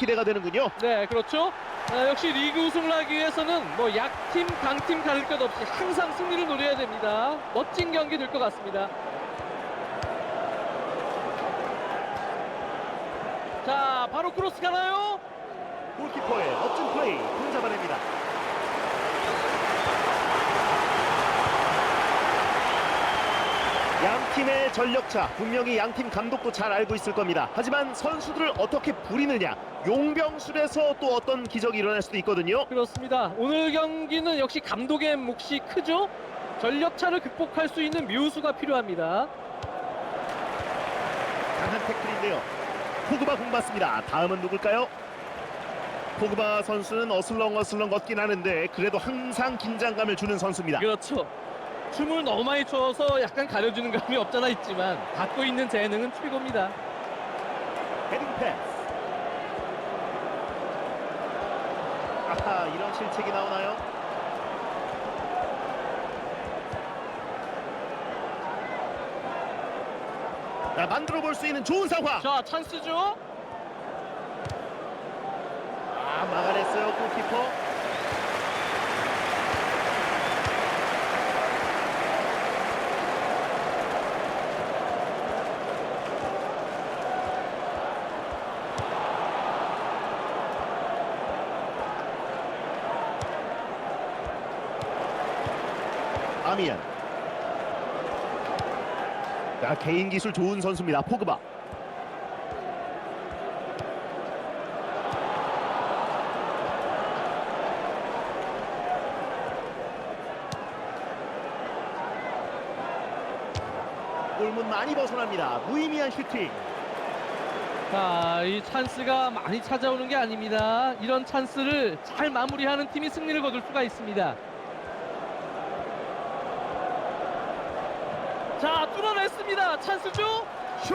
기대가 되는군요. 네, 그렇죠. 아, 역시 리그 우승을 하기 위해서는 뭐 약팀, 강팀 가릴 것 없이 항상 승리를 노려야 됩니다. 멋진 경기 될 것 같습니다. 자, 바로 크로스 가나요? 골키퍼의 멋진 플레이 공 잡아냅니다. 양 팀의 전력차 분명히 양팀 감독도 잘 알고 있을 겁니다. 하지만 선수들을 어떻게 부리느냐 용병술에서 또 어떤 기적이 일어날 수도 있거든요. 그렇습니다. 오늘 경기는 역시 감독의 몫이 크죠. 전력차를 극복할 수 있는 묘수가 필요합니다. 강한 태클인데요. 포그바 공 받습니다. 다음은 누굴까요? 포그바 선수는 어슬렁어슬렁 걷긴 하는데 그래도 항상 긴장감을 주는 선수입니다. 그렇죠. 춤을 너무 많이 춰서 약간 가려주는 감이 없잖아 있지만 갖고 있는 재능은 최고입니다. 헤딩 패스. 아하 이런 실책이 나오나요? 자, 만들어 볼 수 있는 좋은 상황. 자, 찬스죠. 아 막아냈어요 골키퍼. 아미안. 자 개인 기술 좋은 선수입니다 포그바. 골문 많이 벗어납니다. 무의미한 슈팅. 자, 이 찬스가 많이 찾아오는 게 아닙니다. 이런 찬스를 잘 마무리하는 팀이 승리를 거둘 수가 있습니다. 자, 뚫어냈습니다. 찬스죠. 슛!